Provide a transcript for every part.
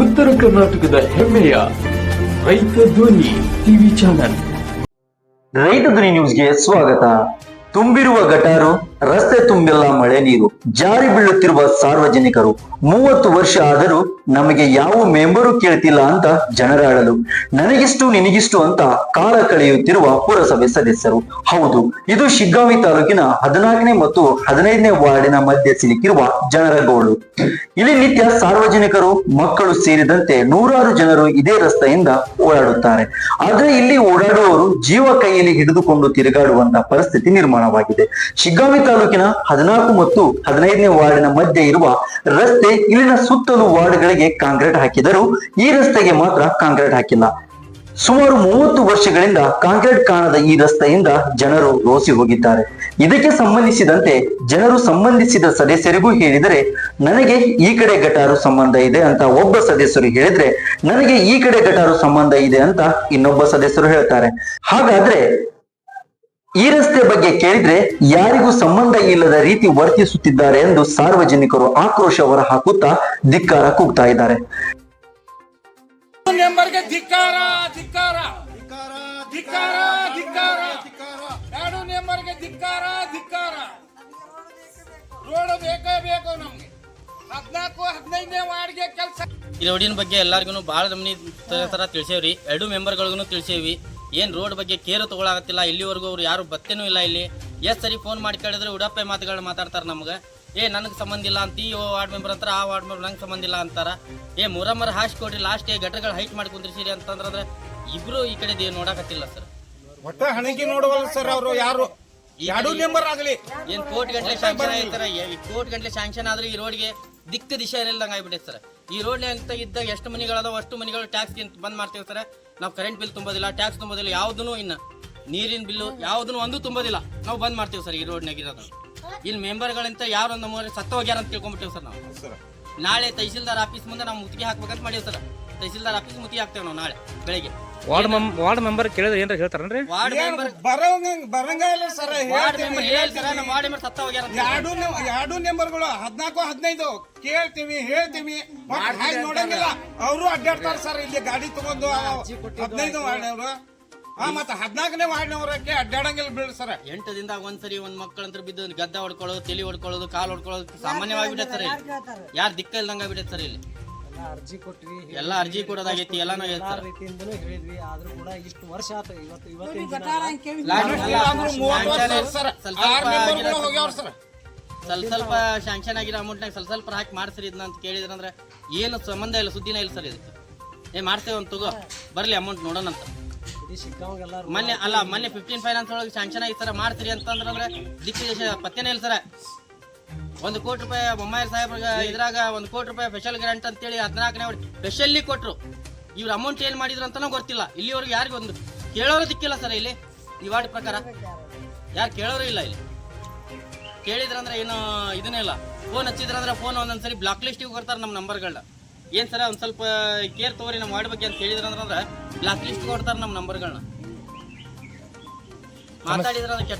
ಉತ್ತರ ಕರ್ನಾಟಕದ ಹೆಮ್ಮೆಯ ರೈತ ಧ್ವನಿ ಟಿವಿ ಚಾನಲ್. ರೈತ ಧ್ವನಿ ನ್ಯೂಸ್ಗೆ ಸ್ವಾಗತ. ತುಂಬಿರುವ ಗಟಾರು ರಸ್ತೆ ತುಂಬೆಲ್ಲ ಮಳೆ ನೀರು. ಜಾರಿ ಬೀಳುತ್ತಿರುವ ಸಾರ್ವಜನಿಕರು, ಮೂವತ್ತು ವರ್ಷ ಆದರೂ ನಮಗೆ ಯಾವ ಮೆಂಬರು ಕೇಳ್ತಿಲ್ಲ ಅಂತ ಜನರಾಡಲು. ನನಗಿಷ್ಟು ನಿನಗಿಷ್ಟು ಅಂತ ಕಾಲ ಕಳೆಯುತ್ತಿರುವ ಪುರಸಭೆ ಸದಸ್ಯರು. ಹೌದು, ಇದು ಶಿಗ್ಗಾವಿ ತಾಲೂಕಿನ ಹದಿನಾಲ್ಕನೇ ಮತ್ತು ಹದಿನೈದನೇ ವಾರ್ಡಿನ ಮಧ್ಯೆ ಸಿಲುಕಿರುವ ಜನರ ಗೋಳು. ಇಲ್ಲಿ ನಿತ್ಯ ಸಾರ್ವಜನಿಕರು, ಮಕ್ಕಳು ಸೇರಿದಂತೆ ನೂರಾರು ಜನರು ಇದೇ ರಸ್ತೆಯಿಂದ ಓಡಾಡುತ್ತಾರೆ. ಆದ್ರೆ ಇಲ್ಲಿ ಓಡಾಡುವವರು ಜೀವ ಕೈಯಲ್ಲಿ ಹಿಡಿದುಕೊಂಡು ತಿರುಗಾಡುವಂತಹ ಪರಿಸ್ಥಿತಿ ನಿರ್ಮಾಣವಾಗಿದೆ. ಶಿಗ್ಗಾಂವಿ ತಾಲೂಕಿನ ಹದಿನಾಲ್ಕು ಮತ್ತು ಹದಿನೈದನೇ ವಾರ್ಡಿನ ಮಧ್ಯೆ ಇರುವ ರಸ್ತೆ ಇಲ್ಲಿನ ಸುತ್ತಲೂ ವಾರ್ಡ್ಗಳಿಗೆ ಕಾಂಕ್ರೀಟ್ ಹಾಕಿದರೂ ಈ ರಸ್ತೆಗೆ ಮಾತ್ರ ಕಾಂಕ್ರೀಟ್ ಹಾಕಿಲ್ಲ. ಸುಮಾರು ಮೂವತ್ತು ವರ್ಷಗಳಿಂದ ಕಾಂಕ್ರೀಟ್ ಕಾಣದ ಈ ರಸ್ತೆಯಿಂದ ಜನರು ರೋಸಿ ಹೋಗಿದ್ದಾರೆ. ಇದಕ್ಕೆ ಸಂಬಂಧಿಸಿದಂತೆ ಜನರು ಸಂಬಂಧಿಸಿದ ಸದಸ್ಯರಿಗೂ ಹೇಳಿದರೆ, ನನಗೆ ಈ ಕಡೆ ಗಟಾರು ಸಂಬಂಧ ಇದೆ ಅಂತ ಒಬ್ಬ ಸದಸ್ಯರು ಹೇಳಿದ್ರೆ, ನನಗೆ ಈ ಕಡೆ ಗಟಾರು ಸಂಬಂಧ ಇದೆ ಅಂತ ಇನ್ನೊಬ್ಬ ಸದಸ್ಯರು ಹೇಳ್ತಾರೆ. ಹಾಗಾದ್ರೆ ಈ ರಸ್ತೆ ಬಗ್ಗೆ ಕೇಳಿದ್ರೆ ಯಾರಿಗೂ ಸಂಬಂಧ ಇಲ್ಲದ ರೀತಿ ವರ್ತಿಸುತ್ತಿದ್ದಾರೆ ಎಂದು ಸಾರ್ವಜನಿಕರು ಆಕ್ರೋಶ ಹೊರ ಹಾಕುತ್ತಾ ಧಿಕ್ಕಾರ ಕೂಗ್ತಾ ಇದ್ದಾರೆ. ಈ ರೋಡಿನ ಬಗ್ಗೆ ಎಲ್ಲಾರ್ಗು ಭಾಳ ನಮ್ನಿ ಥರ ತಿಳಿಸೇವ್ರಿ. ಎರಡು ಮೆಂಬರ್ಗಳಿಗೂ ತಿಳಿಸೇವಿ. ಏನು ರೋಡ್ ಬಗ್ಗೆ ಕೇರು ತಗೊಳಕತ್ತಿಲ್ಲ ಇಲ್ಲಿವರೆಗೂ ಅವ್ರು ಯಾರು ಬತ್ತೇನೂ ಇಲ್ಲ ಇಲ್ಲಿ. ಎಷ್ಟು ಸರಿ ಫೋನ್ ಮಾಡಿ ಕೇಳಿದ್ರೆ ಉಡಪ್ಪೆ ಮಾತುಗಳು ಮಾತಾಡ್ತಾರೆ ನಮ್ಗೆ. ಏ ನನಗೆ ಸಂಬಂಧ ಇಲ್ಲ ಅಂತ ಈ ವಾರ್ಡ್ ಮೆಂಬರ್ ಅಂತಾರೆ ಆ ವಾರ್ಡ್ ಮೆಂಬರ್ ನಂಗೆ ಸಂಬಂಧ ಇಲ್ಲ ಅಂತಾರ. ಏ ಮುರಮ್ಮರ ಹಾಸ್ ಕೊಡ್ರಿ ಲಾಸ್ಟ್ ಗಟ್ರಗಳು ಹೈಟ್ ಮಾಡಿ ಕುಂದ್ರಿಸಿರಿ ಅಂತಂದ್ರೆ ಇಬ್ರು ಈ ಕಡೆ ನೋಡಕತ್ತಿಲ್ಲ ಸರ್. ಒಟ್ಟ ಹಣಗಿ ನೋಡುವಲ್ಲ ಸರ್ ಅವರು ಯಾರು? ಎರಡು ಮೆಂಬರ್ ಆಗಲಿ. ಏನ್ ಕೋಟ್ ಗಂಟೆ ಶಾಂಕ್ಷನ್ ಆಯ್ತಾರ ಕೋಟ್ ಗಂಟೆ ಶಾಂಕ್ಷನ್ ಆದ್ರೆ ಈ ರೋಡ್ಗೆ ದಿಕ್ಕ ದಿಶೆ ಇರಲ್ದಂಗ ಆಗ್ಬಿಟ್ಟೈತೆ ಸರ್. ಈ ರೋಡ್ ಅಂತ ಇದ್ದಾಗ ಎಷ್ಟು ಮನೆಗಳದಾವ ಅಷ್ಟು ಮನೆಗಳು ಟ್ಯಾಕ್ಸ್ ಬಂದ್ ಮಾಡ್ತೀವಿ ಸರ್. ನಾವು ಕರೆಂಟ್ ಬಿಲ್ ತುಂಬೋದಿಲ್ಲ ಟ್ಯಾಕ್ಸ್ ತುಂಬೋದಿಲ್ಲ ಯಾವ್ದು ಇನ್ನ. ನೀರಿನ ಬಿಲ್ಲು ಯಾವ್ದು ಒಂದು ತುಂಬೋದಿಲ್ಲ. ನಾವು ಬಂದ್ ಮಾಡ್ತೀವಿ ಸರ್ ಈ ರೋಡ್ನಾಗ ಇರೋದು. ಇಲ್ಲಿ ಮೆಂಬರ್ಗಳಂತ ಯಾರು ನಮ್ಮ ಸತ್ತ ಹೋಗ್ಯಾರ ಅಂತ ತಿಳ್ಕೊಂಬಿಟ್ಟಿವಿ ಸರ್ ನಾವು. ನಾಳೆ ತಹಸೀಲ್ದಾರ್ ಆಫೀಸ್ ಮುಂದೆ ನಾವು ಮುತ್ತಿಗೆ ಹಾಕ್ಬೇಕಂತ ಮಾಡೀವಿ ಸರ್. ತಹಸೀಲ್ದಾರ್ ಆಫೀಸ್ ಮುತ್ತಿಗೆ ಹಾಕ್ತೇವೆ ನಾವು ನಾಳೆ ಬೆಳಿಗ್ಗೆ. ವಾರ್ಡ್ ಮಂ ವಾರ್ಡ್ ಮೆಂಬರ್ ಕೇಳಿದ್ರೆ ಏನ್ರ ಹೇಳ್ತಾರನ್ರಿ? ವಾರ್ಡ್ ಮೆಂಬರ್ ಬರೋಂಗ ಬರಂಗ ಇಲ್ಲ ಸರ್ ವಾರ್ಡ್ ಮೆಂಬರ್ ಹೇಳಿ ಸರ್ ನಮ್ಮ ವಾರ್ಡ್ ಮೆಂಬರ್ ಸತ್ತ ಹೋಗ್ಯಾರ ಅಂತ ಎರಡು ಎರಡು ನಂಬರ್ಗಳು ಹದ್ನಾಲ್ಕು ಹದಿನೈದು ಕೇಳ್ತೀವಿ ಹೇಳ್ತೀವಿ ಮತ್ತ್ ಹಾಗೆ ನೋಡಂಗಿಲ್ಲ ಅವರು ಅಡ್ಡಾಡ್ತಾರ ಸರ್ ಇಲ್ಲಿ ಗಾಡಿ ತಗೊಂಡು ಹದಿನೈದು ವಾರ್ಡ್ನವರು. ಹಾ ಮತ್ತೆ ಹದ್ನಾಲ್ಕನೇ ವಾರ್ಡ್ನವರಕ್ಕೆ ಅಡ್ಡಾಡಂಗಿಲ್ಲ ಬೀಳ್ ಸರ್ ಎಂಟು ದಿನದಾಗ ಒಂದ್ಸರಿ ಒಂದ್ ಮಕ್ಕಳಂತ್ರ ಬಿದ್ದು ಗದ್ದ ಹೊಡ್ಕೊಳ್ಳೋದು ತಲೆ ಹೊಡ್ಕೊಳ್ಳೋದು ಕಾಲು ಹೊಡ್ಕೊಳ್ಳೋದು ಸಾಮಾನ್ಯವಾಗಿ ಬಿಡತ್ತಾರೆ ಯಾರು ದಿಕ್ಕ ಇಲ್ದಂಗ ಬಿಡತ್ತಾರೆ ಸರ್ ಇಲ್ಲಿ. ಅರ್ಜಿ ಕೊಟ್ವಿ ಎಲ್ಲ ಅರ್ಜಿ ಕೊಡೋದಾಗೈತಿ ಎಲ್ಲಾನು ರೀತಿಯಿಂದಲೂ ಹೇಳಿದ್ವಿ ಆದ್ರೂ ಕೂಡ ಇಷ್ಟು ವರ್ಷ ಆತು ಇವತ್ತು ಇವತ್ತಿನ ಸ್ವಲ್ಪ ಸ್ವಲ್ಪ ಶಾಂಕ್ಷನ್ ಆಗಿರೋ ಅಮೌಂಟ್ನಾಗ ಸ್ವಲ್ಪ ಸ್ವಲ್ಪ ಹಾಕಿ ಮಾಡಿಸ್ರಿ ಇದನ್ನ ಅಂತ ಕೇಳಿದ್ರಂದ್ರೆ ಏನು ಸಂಬಂಧ ಇಲ್ಲ ಸುದ್ದಿನ ಇಲ್ಲ ಸರ್ ಇದಕ್ಕೆ. ಏ ಮಾಡ್ತೇವೆ ಅಂತ ತಗೋ. ಬರಲಿ ಅಮೌಂಟ್ ನೋಡೋಣ ಅಂತ. ಮೊನ್ನೆ ಅಲ್ಲ ಮೊನ್ನೆ ಫಿಫ್ಟೀನ್ ಫೈನಾನ್ಸ್ ಒಳಗೆ ಶಾಂಕ್ಷನ್ ಆಗಿ ಸರ್ ಮಾಡ್ತೀರಿ ಅಂತಂದ್ರೆ ದಿಕ್ಕಿ ದೇಶ ಪತ್ತೆನೇ ಇಲ್ಲ ಸರ್ ಒಂದು ಕೋಟಿ ರೂಪಾಯಿ ಬೊಮ್ಮಾಯಿ ಸಾಹೇಬ್ರಿಗೆ ಇದ್ರಾಗ ಒಂದು ಕೋಟಿ ರೂಪಾಯಿ ಸ್ಪೆಷಲ್ ಗ್ರಾಂಟ್ ಅಂತೇಳಿ ಹದಿನಾಲ್ಕನೇ ಸ್ಪೆಷಲ್ಲಿ ಕೊಟ್ಟರು ಇವ್ರ ಅಮೌಂಟ್ ಏನು ಮಾಡಿದ್ರು ಅಂತನೂ ಗೊತ್ತಿಲ್ಲ. ಇಲ್ಲಿವರೆಗೆ ಯಾರಿಗೂ ಒಂದು ಕೇಳೋರು ದಿಕ್ಕಿಲ್ಲ ಸರ್ ಇಲ್ಲಿ ಈ ವಾರ್ಡ್ ಪ್ರಕಾರ. ಯಾರು ಕೇಳೋರು ಇಲ್ಲ ಇಲ್ಲಿ. ಕೇಳಿದ್ರಂದ್ರೆ ಏನು ಇದನ್ನೇ ಇಲ್ಲ. ಫೋನ್ ಹಚ್ಚಿದ್ರಂದ್ರೆ ಫೋನ್ ಒಂದೊಂದ್ಸರಿ ಬ್ಲಾಕ್ ಲಿಸ್ಟಿಗೆ ಕೊಡ್ತಾರೆ ನಮ್ಮ ನಂಬರ್ಗಳನ್ನ ಏನು ಸರ ಒಂದು ಸ್ವಲ್ಪ ಕೇರ್ ತಗೋರಿ ನಮ್ಮ ವಾರ್ಡ್ ಬಗ್ಗೆ ಅಂತ ಹೇಳಿದ್ರಂದ್ರೆ ಬ್ಲಾಕ್ ಲಿಸ್ಟ್ ಕೊಡ್ತಾರೆ ನಮ್ಮ ನಂಬರ್ಗಳನ್ನ ಮಾತಾಡಿದ್ರೆ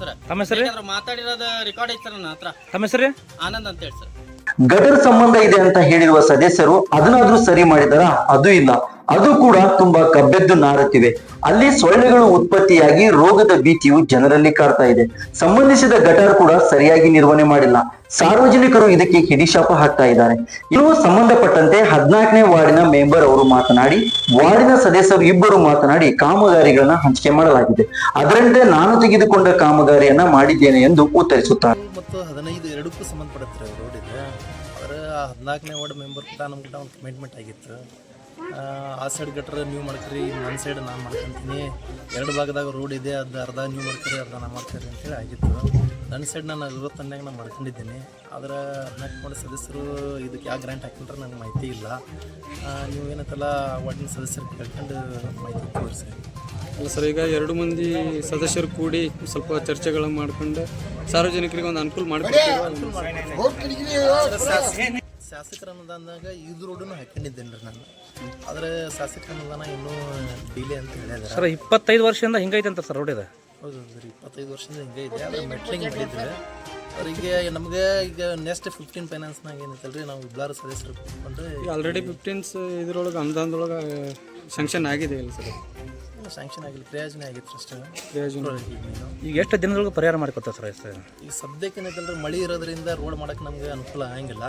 ಸರ್. ತಮ್ಮ ಹೆಸರು ಯಾಕಂದ್ರೆ ಮಾತಾಡಿರೋದು ರೆಕಾರ್ಡ್ ಐತೆ ಸರ್ ನನ್ನ ಹತ್ರ. ತಮ್ಮ ಹೆಸರು ಆನಂದ್ ಅಂತ ಹೇಳಿ ಸರ್. ಗಟರ್ ಸಂಬಂಧ ಇದೆ ಅಂತ ಹೇಳಿರುವ ಸದಸ್ಯರು ಅದನ್ನಾದ್ರೂ ಸರಿ ಮಾಡಿದರ? ಅದು ಇಲ್ಲ. ಅದು ಕೂಡ ತುಂಬಾ ಕಬ್ಬೆದ್ದು ನಾರುತ್ತಿವೆ. ಅಲ್ಲಿ ಸೊಳ್ಳೆಗಳು ಉತ್ಪತ್ತಿಯಾಗಿ ರೋಗದ ಭೀತಿಯು ಜನರಲ್ಲಿ ಕಾಡ್ತಾ ಇದೆ. ಸಂಬಂಧಿಸಿದ ಗಟಾರ್ ಕೂಡ ಸರಿಯಾಗಿ ನಿರ್ವಹಣೆ ಮಾಡಿಲ್ಲ. ಸಾರ್ವಜನಿಕರು ಇದಕ್ಕೆ ಹಿಡಿಶಾಪ ಹಾಕ್ತಾ ಇದ್ದಾರೆ. ಇನ್ನು ಸಂಬಂಧಪಟ್ಟಂತೆ ಹದಿನಾಲ್ಕನೇ ವಾರ್ಡಿನ ಮೆಂಬರ್ ಅವರು ಮಾತನಾಡಿ, ವಾರ್ಡಿನ ಸದಸ್ಯರು ಇಬ್ಬರು ಮಾತನಾಡಿ ಕಾಮಗಾರಿಗಳನ್ನ ಹಂಚಿಕೆ ಮಾಡಲಾಗಿದೆ. ಅದರಂತೆ ನಾನು ತೆಗೆದುಕೊಂಡ ಕಾಮಗಾರಿಯನ್ನ ಮಾಡಿದ್ದೇನೆ ಎಂದು ಉತ್ತರಿಸುತ್ತಾರೆ. ಮತ್ತು ಹದಿನೈದು ಎರಡಕ್ಕೂ ಸಂಬಂಧಪಡುತ್ತೆ ರೋಡ್ ಇದೆ ಹದಿನಾಲ್ಕನೇ ವಾರ್ಡ್ ಮೆಂಬರ್ ಕೂಡ ನಮ್ಗೆ ಕಮಿಟ್ಮೆಂಟ್ ಆಗಿತ್ತು. ಆ, ಸೈಡ್ ಗಟ್ರ ನೀವು ಮಾಡ್ತೀರಿ ನನ್ನ ಸೈಡ್ ನಾನು ಮಾಡ್ಕೊಂತೀನಿ. ಎರಡು ಭಾಗದಾಗ ರೋಡ್ ಇದೆ ಅದು ಅರ್ಧ ನೀವು ಮಾಡ್ತೀರಿ ಅರ್ಧ ನಾನು ಮಾಡ್ತೀರಿ ಅಂತೇಳಿ ಆಗಿತ್ತು. ನನ್ನ ಸೈಡ್ ನಾನು ಅರವತ್ತನ್ಯಾಗ ನಾನು ಮಾಡ್ಕೊಂಡಿದ್ದೀನಿ. ಆದರೆ ಹದಿನಾಲ್ಕು ವಾರ್ಡ್ ಸದಸ್ಯರು ಇದಕ್ಕೆ ಯಾವ ಗ್ರ್ಯಾಂಟ್ ಹಾಕೊಂಡ್ರೆ ನನಗೆ ಮಾಹಿತಿ ಇಲ್ಲ. ನೀವು ಏನಂತಲ್ಲ ವಾರ್ಡಿನ ಸದಸ್ಯರು ಕೇಳ್ಕೊಂಡು ಮಾಹಿತಿ ತೋರಿಸಿ ಅಲ್ಲ ಸರ್ ಈಗ ಎರಡು ಮಂದಿ ಸದಸ್ಯರು ಕೂಡಿ ಸ್ವಲ್ಪ ಚರ್ಚೆಗಳನ್ನು ಮಾಡ್ಕೊಂಡು ಸಾರ್ವಜನಿಕರಿಗೆ ಒಂದು ಅನುಕೂಲ ಮಾಡಿಕೊಡ್ತೀವಿ. ಶಾಸಕರ ಅನುದಾನದಾಗ ಇದು ರೋಡನ್ನು ಹಾಕೊಂಡಿದ್ದೇನೆ ರೀ ನಾನು. ಆದರೆ ಶಾಸಕರ ಅನುದಾನ ಇನ್ನೂ ಡಿಲೇ ಅಂತ ಹೇಳಿದ್ರೆ. ಸರ್ ಇಪ್ಪತ್ತೈದು ವರ್ಷದಿಂದ ಹಿಂಗೈತೆ ಅಂತ ಸರ್ ರೋಡ್ ಇದೆ. ಹೌದು ಸರ್ ರೀ ಇಪ್ಪತ್ತೈದು ವರ್ಷದಿಂದ ಹಿಂಗೆ ಇದೆ ಆದರೆ ಮೆಟ್ಲಿಂಗ್ ಮಾಡಿದ್ರೆ. ಅವರಿಗೆ ನಮಗೆ ಈಗ ನೆಕ್ಸ್ಟ್ ಫಿಫ್ಟೀನ್ ಫೈನಾನ್ಸ್ನಾಗ ಏನೈತಲ್ಲ ರೀ ನಾವು ಇಬ್ಬರು ಸದಸ್ಯರು ಕೂತ್ಕೊಂಡು ಆಲ್ರೆಡಿ ಫಿಫ್ಟೀನ್ಸ್ ಇದ್ರೊಳಗೆ ಅನುದಾನದೊಳಗೆ ಸ್ಯಾಂಕ್ಷನ್ ಆಗಿದೆ ಇಲ್ಲ ಸರ್? ಸ್ಯಾಂಕ್ಷನ್ ಆಗಿಲ್ಲ ಪ್ರಯೋಜನ ಆಗಿತ್ತು ಅಷ್ಟೇ. ಪ್ರಯೋಜನ. ಈಗ ಎಷ್ಟು ದಿನದೊಳಗೆ ಪರಿಹಾರ ಮಾಡ್ಕೊತಾರೆ ಸರ್ ಈ ಈಗ ಸದ್ಯಕ್ಕೆ ಏನೈತಲ್ಲ ಮಳೆ ಇರೋದ್ರಿಂದ ರೋಡ್ ಮಾಡಕ್ಕೆ ನಮಗೆ ಅನುಕೂಲ ಆಗಂಗಿಲ್ಲ.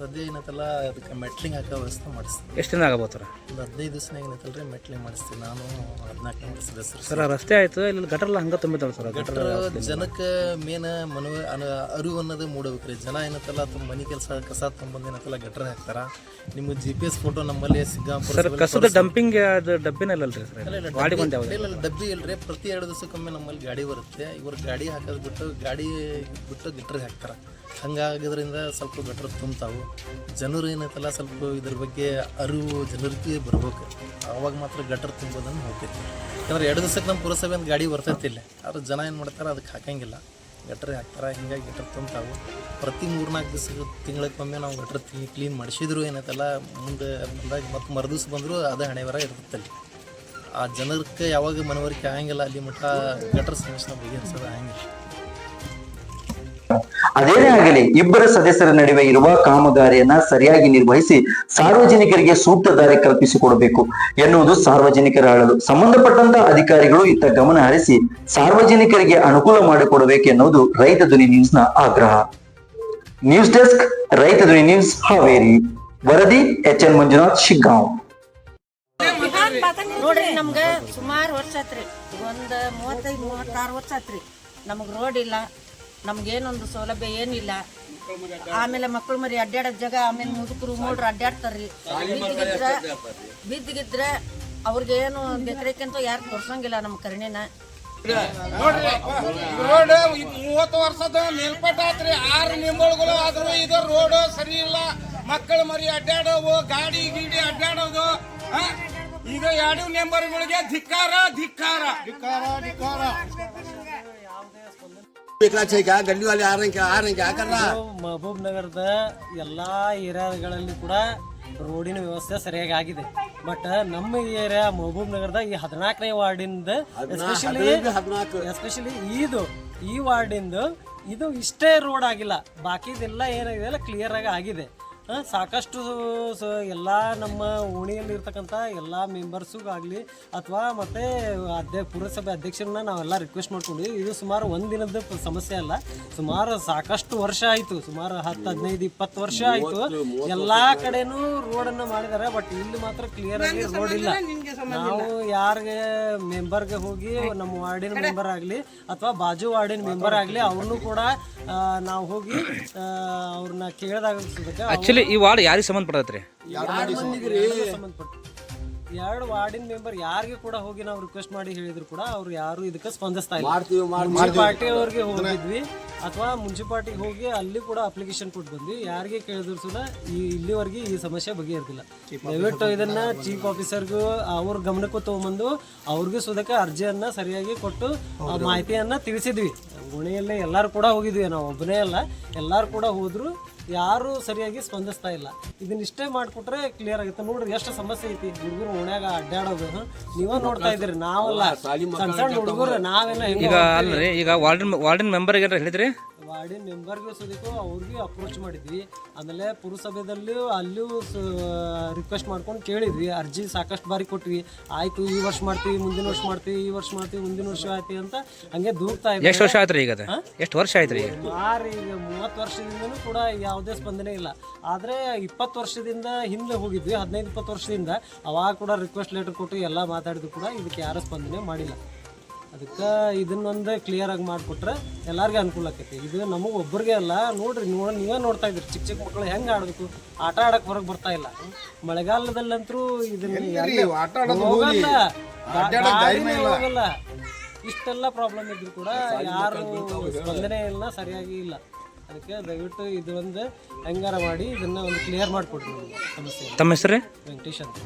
ಸದ್ಯ ಏನೈತಲ್ಲ ಅದಕ್ಕೆ ಮೆಟ್ಲಿಂಗ್ ಹಾಕೋ ವ್ಯವಸ್ಥೆ ಮಾಡಿಸ್ತೀವಿ ಎಷ್ಟು ದಿನ ಆಗಬಹುದು ಸರ್? ಒಂದು ಹದಿನೈದು ದಿವಸ ಏನೈತಲ್ಲ ರೀ ಮೆಟ್ಲಿಂಗ್ ಮಾಡಿಸ್ತೀವಿ ನಾನು ಹದಿನಾಲ್ಕು ಮಾಡಿಸಿದೆ ಸದಸ್ಯರು ಸರ್. ಆ ರಸ್ತೆ ಆಯಿತು ಇಲ್ಲಿ ಗಟರ್ಲ್ಲ ಹಂಗೆ ತುಂಬಿದ್ದಾವೆ ಸರ್ ಗಟರ್ ಗಟ್ರ ಜನಕ್ಕೆ ಮೇನ್ ಮನವ ಅನ ಅರಿವು ಅನ್ನೋದು ಮೂಡಬೇಕ್ರಿ ಜನ ಏನತ್ತಲ್ಲ ತುಂಬ ಮನೆ ಕೆಲಸ ಕಸ ತುಂಬಂದು ಏನತ್ತಲ್ಲ ಗಟ್ರ ಹಾಕ್ತಾರ? ನಿಮ್ಗೆ ಜಿ ಪಿ ಎಸ್ ಫೋಟೋ ನಮ್ಮಲ್ಲಿ ಸಿಗ್ಗಾಂಪುರ ಸರ್ ಕಸದ ಡಂಪಿಂಗ್ ಅದು ಡಬ್ಬಿನ ಅಲ್ಲ ರೀ ಸರ್ ಗಾಡಿ ಬಂದು ಯಾವ್ದು ಇಲ್ಲ ಇಲ್ಲ, ಡಬ್ಬಿ ಇಲ್ರಿ. ಪ್ರತಿ ಎರಡು ದಿವಸಕ್ಕೊಮ್ಮೆ ನಮ್ಮಲ್ಲಿ ಗಾಡಿ ಬರುತ್ತೆ. ಇವ್ರು ಗಾಡಿ ಹಾಕೋದು ಬಿಟ್ಟು ಗಾಡಿ ಬಿಟ್ಟು ಗಿಟ್ರಿಗೆ ಹಾಕ್ತಾರೆ? ಹಂಗಾಗೋದ್ರಿಂದ ಸ್ವಲ್ಪ ಬೆಟ್ರ್ ತುಂಬ್ತಾವೆ. ಜನರು ಏನೈತಲ್ಲ, ಸ್ವಲ್ಪ ಇದ್ರ ಬಗ್ಗೆ ಅರಿವು ಜನರಿಗೆ ಬರ್ಬೇಕು. ಆವಾಗ ಮಾತ್ರ ಗಟ್ರ ತುಂಬೋದನ್ನು ಹೋಗ್ತೈತಿ. ಯಾಕಂದ್ರೆ ಎರಡು ದಿವಸಕ್ಕೆ ನಮ್ಮ ಪುರಸಭೆ ಒಂದು ಗಾಡಿ ಬರ್ತೈತಿ ಇಲ್ಲ. ಆದ್ರೆ ಜನ ಏನು ಮಾಡ್ತಾರೆ, ಅದಕ್ಕೆ ಹಾಕಂಗಿಲ್ಲ. ಗಟ್ರೆ ಹಾಕ್ತಾರೆ, ಹಿಂಗಾಗಿ ಗಟ್ರ ತುಂಬ್ತಾವೆ. ಪ್ರತಿ ಮೂರ್ನಾಲ್ಕು ದಿವಸ ತಿಂಗಳಕ್ಕೊಮ್ಮೆ ನಾವು ಗಟ್ರ ಕ್ಲೀನ್ ಮಾಡಿಸಿದ್ರು ಏನೈತಲ್ಲ, ಮುಂದೆ ಬಂದಾಗ ಮತ್ತೆ ಮರುದಿವ್ಸ ಬಂದರೂ ಅದೇ ಹಣೆವರ ಇರ್ತೈತಲ್ಲಿ ಆ ಜನಕ್ಕೆ ಯಾವಾಗ ಮನವರಿಕೆ ಆಗಂಗಿಲ್ಲ, ಅಲ್ಲಿ ಮಟ್ಟ ಗಟ್ರ ಸಮಸ್ಯೆ ಬಗೆಹರಿಸೋದು ಆಗಂಗಿಲ್ಲ. ಅದೇನೇ ಆಗಲಿ, ಇಬ್ಬರ ಸದಸ್ಯರ ನಡುವೆ ಇರುವ ಕಾಮಗಾರಿಯನ್ನ ಸರಿಯಾಗಿ ನಿರ್ವಹಿಸಿ ಸಾರ್ವಜನಿಕರಿಗೆ ಸೂಕ್ತ ದಾರಿ ಕಲ್ಪಿಸಿಕೊಡಬೇಕು ಎನ್ನುವುದು ಸಾರ್ವಜನಿಕರ ಅಳಲು. ಸಂಬಂಧಪಟ್ಟಂತ ಅಧಿಕಾರಿಗಳು ಇತ್ತ ಗಮನ ಹರಿಸಿ ಸಾರ್ವಜನಿಕರಿಗೆ ಅನುಕೂಲ ಮಾಡಿಕೊಡಬೇಕು ಎನ್ನುವುದು ರೈತ ಧ್ವನಿ ನ್ಯೂಸ್ನ ಆಗ್ರಹ. ನ್ಯೂಸ್ ಡೆಸ್ಕ್, ರೈತ ಧ್ವನಿ ನ್ಯೂಸ್, ಹಾವೇರಿ. ವರದಿ ಎಚ್ ಎನ್ ಮಂಜುನಾಥ್, ಶಿಗ್ಗಾಂವ್. ನಮ್ಗೆ ಸುಮಾರು ವರ್ಷ ಆತ್ರಿ. ಒಂದು ಮೂವತ್ತೈದು, ಮೂವತ್ತಾರು ವರ್ಷ ಆತ್ರಿ. ನಮಗೆ ರೋಡ್ ಇಲ್ಲ. ನಮ್ಗೇನೊಂದು ಸೌಲಭ್ಯ ಏನಿಲ್ಲ. ಆಮೇಲೆ ಮಕ್ಕಳು ಮರಿ ಅಡ್ಡಾಡೋ ಜಾಗ ಆಮೇಲೆ ಮುದುಕರು ಮೂಡ್ರು ಅಡ್ಡಾಡ್ತಾರ್ರಿ ಬಿದ್ದಿಗಿದ್ರೆ ಬಿದ್ದಿಗಿದ್ರೆ ಅವ್ರಿಗೆ ಏನು ಬೇಕರೇಕಂತ ಯಾರು ತೋರ್ಸಂಗಿಲ್ಲ ನಮ್ಮ ಕರ್ಣಿನ. ನೋಡ್ರಿ ರೋಡ್ ಮೂವತ್ತು ವರ್ಷದ ಮೇಲ್ಪಟ್ಟ ಆತ್ರಿ. ಆರು ನಿಂಬಳಗಳು ಆದ್ರೂ ಇದು ರೋಡ್ ಸರಿ ಇಲ್ಲ. ಮಕ್ಕಳು ಮರಿ ಅಡ್ಡಾಡೋವು ಗಾಡಿ ಗೀಡಿ ಅಡ್ಡಾಡೋದು ಇದು ಈಗ ಎರಡು ನೆಂಬರ್ಗಳಿಗೆ ಧಿಕ್ಕಾರ ಧಿಕ್ಕಾರ. ಧಿಕ್ಕಾರ ಧಿಕ್ಕಾರ. ಮಹಬೂಬ್ ನಗರದ ಎಲ್ಲಾ ಏರಿಯಾಗಳಲ್ಲಿ ಕೂಡ ರೋಡಿನ ವ್ಯವಸ್ಥೆ ಸರಿಯಾಗಿ ಆಗಿದೆ. ಬಟ್ ನಮ್ಮ ಏರಿಯಾ ಮಹಬೂಬ್ ನಗರದ ಈ ಹದಿನಾಲ್ಕನೇ ವಾರ್ಡಿಂದ ಎಸ್ಪೆಷಲಿ ಎಸ್ಪೆಷಲಿ ಇದು ಈ ವಾರ್ಡಿಂದು ಇದು ಇಷ್ಟೇ ರೋಡ್ ಆಗಿಲ್ಲ. ಬಾಕಿದೆಲ್ಲ ಏನಾಗಿದೆ? ಕ್ಲಿಯರ್ ಆಗಿ ಆಗಿದೆ. ಸಾಕಷ್ಟು ಸ- ಎಲ್ಲ ನಮ್ಮ ಓಣಿಯಲ್ಲಿರ್ತಕ್ಕಂಥ ಎಲ್ಲ ಮೆಂಬರ್ಸಿಗಾಗಲಿ ಅಥವಾ ಮತ್ತೆ ಅಧ್ಯ ಪುರಸಭೆ ಅಧ್ಯಕ್ಷರನ್ನ ನಾವೆಲ್ಲ ರಿಕ್ವೆಸ್ಟ್ ಮಾಡ್ಕೊಂಡಿದ್ವಿ ಇದು ಸುಮಾರು ಒಂದು ದಿನದ ಸಮಸ್ಯೆ ಅಲ್ಲ. ಸುಮಾರು ಸಾಕಷ್ಟು ವರ್ಷ ಆಯಿತು. ಸುಮಾರು ಹತ್ತು ಹದಿನೈದು ಇಪ್ಪತ್ತು ವರ್ಷ ಆಯಿತು. ಎಲ್ಲ ಕಡೆನೂ ರೋಡನ್ನು ಮಾಡಿದ್ದಾರೆ ಬಟ್ ಇಲ್ಲಿ ಮಾತ್ರ ಕ್ಲಿಯರ್ ಆಗಿ ರೋಡ್ ಇಲ್ಲ. ನಾವು ಯಾರಿಗೆ ಮೆಂಬರ್ಗೆ ಹೋಗಿ ನಮ್ಮ ವಾರ್ಡಿನ ಮೆಂಬರ್ ಆಗಲಿ ಅಥವಾ ಬಾಜು ವಾರ್ಡಿನ ಮೆಂಬರ್ ಆಗಲಿ ಅವ್ರನ್ನೂ ಕೂಡ ಆ, ನಾವು ಹೋಗಿ ಆ, ಅವ್ರನ್ನ ಕೇಳಿದಾಗ ಆ್ಯಕ್ಚುಲಿ ಈ ವಾರ್ಡ್ ಯಾರಿಗೆ ಸಂಬಂಧ ಪಡತ್ರಿ ಸಂಬಂಧಪಟ್ಟ ಎರಡು ವಾರ್ಡಿನ ಮೆಂಬರ್ ಯಾರಿಗೆ ಕೂಡ ಹೋಗಿ ನಾವು ರಿಕ್ವೆಸ್ಟ್ ಮಾಡಿ ಹೇಳಿದ್ರು ಕೂಡ ಅವ್ರು ಯಾರು ಇದಕ್ಕೆ ಸ್ಪಂದಿಸ್ತಾ ಇಲ್ಲ. ಪಾರ್ಟಿ ಅವ್ರಿಗೆ ಹೋಗಿದ್ವಿ. ಅಥವಾ ಮುನ್ಸಿಪಾಲ್ಟಿಗೆ ಹೋಗಿ ಅಲ್ಲಿ ಕೂಡ ಅಪ್ಲಿಕೇಶನ್ ಕೊಟ್ಟು ಬಂದ್ವಿ. ಯಾರಿಗೆ ಕೇಳಿದ್ರು ಸುದ ಈ ಇಲ್ಲಿವರೆಗೆ ಈ ಸಮಸ್ಯೆ ಬಗೆಹರಿದಿಲ್ಲ. ದಯವಿಟ್ಟು ಇದನ್ನ ಚೀಫ್ ಆಫೀಸರ್ಗೂ ಅವ್ರ ಗಮನಕ್ಕೂ ತಗೊಂಬಂದು ಅವ್ರಿಗೆ ಸುದಕ್ಕೆ ಅರ್ಜಿಯನ್ನ ಸರಿಯಾಗಿ ಕೊಟ್ಟು ಆ ಮಾಹಿತಿಯನ್ನ ತಿಳಿಸಿದ್ವಿ. ಗುಣಿಯಲ್ಲೇ ಎಲ್ಲರೂ ಕೂಡ ಹೋಗಿದ್ವಿ. ನಾವು ಒಬ್ಬನೇ ಅಲ್ಲ. ಎಲ್ಲರೂ ಕೂಡ ಹೋದ್ರು. ಯಾರು ಸರಿಯಾಗಿ ಸ್ಪಂದಿಸ್ತಾ ಇಲ್ಲ. ಇದನ್ನಿಷ್ಟೇ ಮಾಡಿಕೊಟ್ರೆ ಕ್ಲಿಯರ್ ಆಗುತ್ತೆ. ನೋಡ್ರಿ ಎಷ್ಟು ಸಮಸ್ಯೆ ಐತಿ. ಹುಡುಗರು ಓಣ್ಯಾಗ ಅಡ್ಡಾಡೋದು. ನೀವ ನೋಡ್ತಾ ಇದ್ರಿ ನಾವಲ್ಲ. ಸಣ್ಣ ಸಣ್ಣ ಹುಡುಗರು ನಾವೆಲ್ಲ ಈಗ ಅಲ್ರಿ ಈಗ ವಾರ್ಡನ್ ವಾರ್ಡನ್ ಮೆಂಬರ್ಗೆ ಏನಾರ ಹೇಳಿದ್ರಿ? ವಾರ್ಡಿನ ಮೆಂಬರ್ಗೂ ಸದಿಕ್ಕು ಅವ್ರಿಗೆ ಅಪ್ರೋಚ್ ಮಾಡಿದ್ವಿ. ಆಮೇಲೆ ಪುರಸಭೆದಲ್ಲೂ ಅಲ್ಲೂ ರಿಕ್ವೆಸ್ಟ್ ಮಾಡ್ಕೊಂಡು ಕೇಳಿದ್ವಿ. ಅರ್ಜಿ ಸಾಕಷ್ಟು ಬಾರಿ ಕೊಟ್ವಿ. ಆಯ್ತು ಈ ವರ್ಷ ಮಾಡ್ತೀವಿ ಮುಂದಿನ ವರ್ಷ ಮಾಡ್ತೀವಿ ಈ ವರ್ಷ ಮಾಡ್ತೀವಿ ಮುಂದಿನ ವರ್ಷ ಆಯ್ತು ಅಂತ ಹಂಗೆ ದೂರ್ತಾ ಇದ್ವಿ. ಎಷ್ಟು ವರ್ಷ ಆಯ್ತು ರೀ ಈಗ ಎಷ್ಟು ವರ್ಷ ಆಯ್ತು ರೀ ಆರು ಈಗ ಮೂವತ್ತು ವರ್ಷದಿಂದನೂ ಕೂಡ ಯಾವುದೇ ಸ್ಪಂದನೆ ಇಲ್ಲ. ಆದರೆ ಇಪ್ಪತ್ತು ವರ್ಷದಿಂದ ಹಿಂದೆ ಹೋಗಿದ್ವಿ ಹದಿನೈದು ಇಪ್ಪತ್ತು ವರ್ಷದಿಂದ. ಅವಾಗ ಕೂಡ ರಿಕ್ವೆಸ್ಟ್ ಲೆಟರ್ ಕೊಟ್ಟು ಎಲ್ಲ ಮಾತಾಡಿದ್ರು ಕೂಡ ಇದಕ್ಕೆ ಯಾರೂ ಸ್ಪಂದನೆ ಮಾಡಿಲ್ಲ. ಅದಕ್ಕೆ ಇದನ್ನೊಂದು ಕ್ಲಿಯರ್ ಆಗಿ ಮಾಡಿಕೊಟ್ರೆ ಎಲ್ಲರಿಗೂ ಅನುಕೂಲ ಆಕೈತಿ. ಇದು ನಮಗೆ ಒಬ್ಬರಿಗೆ ಅಲ್ಲ ನೋಡ್ರಿ ನೋಡಿ ನೀವೇ ನೋಡ್ತಾ ಇದ್ರಿ ಚಿಕ್ಕ ಚಿಕ್ಕ ಮಕ್ಕಳು ಹೆಂಗೆ ಆಡಬೇಕು? ಆಟ ಆಡಕ್ಕೆ ಹೊರಗೆ ಬರ್ತಾ ಇಲ್ಲ. ಮಳೆಗಾಲದಲ್ಲಂತರೂ ಇದನ್ನ ಹೋಗಲ್ಲ. ಇಷ್ಟೆಲ್ಲ ಪ್ರಾಬ್ಲಮ್ ಇದ್ರು ಕೂಡ ಯಾರು ಸ್ಪಂದನೆ ಇಲ್ಲ ಸರಿಯಾಗಿ ಇಲ್ಲ. ಅದಕ್ಕೆ ದಯವಿಟ್ಟು ಇದು ಒಂದು ಹೆಂಗಾರ ಮಾಡಿ ಇದನ್ನ ಒಂದು ಕ್ಲಿಯರ್ ಮಾಡಿಕೊಡ್ರಿ. ಸಮಸ್ಯೆ ತಮ್ಮ ಹೆಸರು ವೆಂಕಟೇಶ್ ಅಂತ.